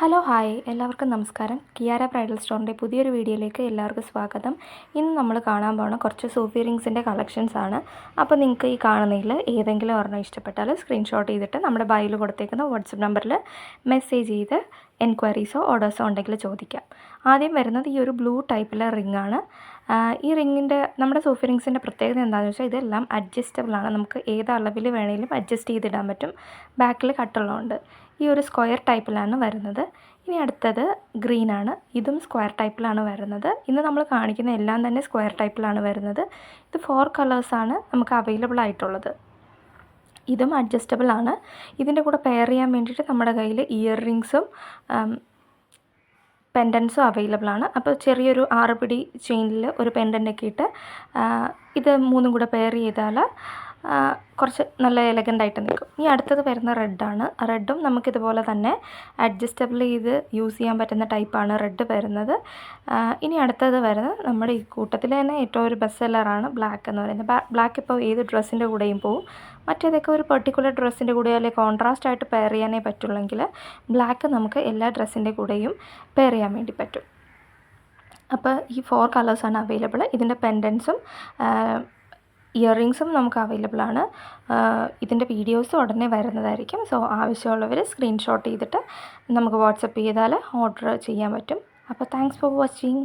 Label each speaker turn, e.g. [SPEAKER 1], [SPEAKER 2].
[SPEAKER 1] hello hi എല്ലാവർക്കും നമസ്കാരം Kiara bridal സ്റ്റോറിൻ്റെ പുതിയൊരു വീഡിയോയിലേക്ക് എല്ലാവർക്കും സ്വാഗതം ഇന്ന് നമ്മൾ കാണാൻ പോകുന്ന കുറച്ച് സൂഫി റിങ്സിൻ്റെ കളക്ഷൻസ് ആണ് അപ്പോൾ നിങ്ങൾക്ക് ഈ കാണുന്നതിൽ ഏതെങ്കിലും ഒരെണ്ണം ഇഷ്ടപ്പെട്ടാൽ സ്ക്രീൻഷോട്ട് ചെയ്തിട്ട് നമ്മുടെ ബയോയിൽ കൊടുത്തേക്കുന്ന വാട്സപ്പ് നമ്പറിൽ മെസ്സേജ് ചെയ്ത് എൻക്വയറീസോ ഓർഡേഴ്സോ ഉണ്ടെങ്കിൽ ചോദിക്കാം ആദ്യം വരുന്നത് ഈ ഒരു ബ്ലൂ ടൈപ്പിലെ റിംഗ് ആണ് ഈ റിങ്ങിൻ്റെ നമ്മുടെ സോഫി റിങ്സിൻ്റെ പ്രത്യേകത എന്താണെന്ന് വെച്ചാൽ ഇതെല്ലാം അഡ്ജസ്റ്റബിൾ ആണ് നമുക്ക് ഏത് അളവിൽ വേണമെങ്കിലും അഡ്ജസ്റ്റ് ചെയ്തിടാൻ പറ്റും ബാക്കിൽ കട്ടുള്ളതുകൊണ്ട് ഈ ഒരു സ്ക്വയർ ടൈപ്പിലാണ് വരുന്നത് ഇനി അടുത്തത് ഗ്രീൻ ആണ് ഇതും സ്ക്വയർ ടൈപ്പിലാണ് വരുന്നത് ഇന്ന് നമ്മൾ കാണിക്കുന്ന എല്ലാം തന്നെ സ്ക്വയർ ടൈപ്പിലാണ് വരുന്നത് ഇത് ഫോർ കളേഴ്സാണ് നമുക്ക് അവൈലബിൾ ആയിട്ടുള്ളത് ഇതും അഡ്ജസ്റ്റബിൾ ആണ് ഇതിൻ്റെ കൂടെ പെയർ ചെയ്യാൻ വേണ്ടിയിട്ട് നമ്മുടെ കയ്യിൽ ഇയർ റിങ്സും പെൻഡൻസും അവൈലബിൾ ആണ് അപ്പോൾ ചെറിയൊരു ആറ് പിടി ചെയിനിൽ ഒരു പെൻഡൻ്റൊക്കെ ഇട്ട് ഇത് മൂന്നും കൂടെ പെയർ ചെയ്താൽ കുറച്ച് നല്ല എലഗൻ്റ് ആയിട്ട് നിൽക്കും ഈ അടുത്തത് വരുന്ന റെഡാണ് റെഡും നമുക്കിതുപോലെ തന്നെ അഡ്ജസ്റ്റബിൾ ചെയ്ത് യൂസ് ചെയ്യാൻ പറ്റുന്ന ടൈപ്പാണ് റെഡ് വരുന്നത് ഇനി അടുത്തത് വരുന്നത് നമ്മുടെ ഈ കൂട്ടത്തിൽ തന്നെ ഏറ്റവും ഒരു ബെസ്റ്റ് സെല്ലറാണ് ബ്ലാക്ക് എന്ന് പറയുന്നത് ബ്ലാക്ക് ഇപ്പോൾ ഏത് ഡ്രസ്സിൻ്റെ കൂടെയും പോവും മറ്റേതൊക്കെ ഒരു പെർട്ടിക്കുലർ ഡ്രസ്സിൻ്റെ കൂടെ അല്ലെങ്കിൽ കോൺട്രാസ്റ്റ് ആയിട്ട് പെയർ ചെയ്യാനേ പറ്റുള്ളെങ്കിൽ ബ്ലാക്ക് നമുക്ക് എല്ലാ ഡ്രസ്സിൻ്റെ കൂടെയും പെയർ ചെയ്യാൻ വേണ്ടി പറ്റും അപ്പോൾ ഈ ഫോർ കളേഴ്സാണ് അവൈലബിൾ ഇതിൻ്റെ പെൻഡൻസും ഇയറിങ്സും നമുക്ക് അവൈലബിൾ ആണ് ഇതിൻ്റെ വീഡിയോസ് ഉടനെ വരുന്നതായിരിക്കും സോ ആവശ്യമുള്ളവർ സ്ക്രീൻഷോട്ട് ചെയ്തിട്ട് നമുക്ക് വാട്സപ്പ് ചെയ്താൽ ഓർഡർ ചെയ്യാൻ പറ്റും അപ്പോൾ താങ്ക്സ് ഫോർ വാച്ചിങ്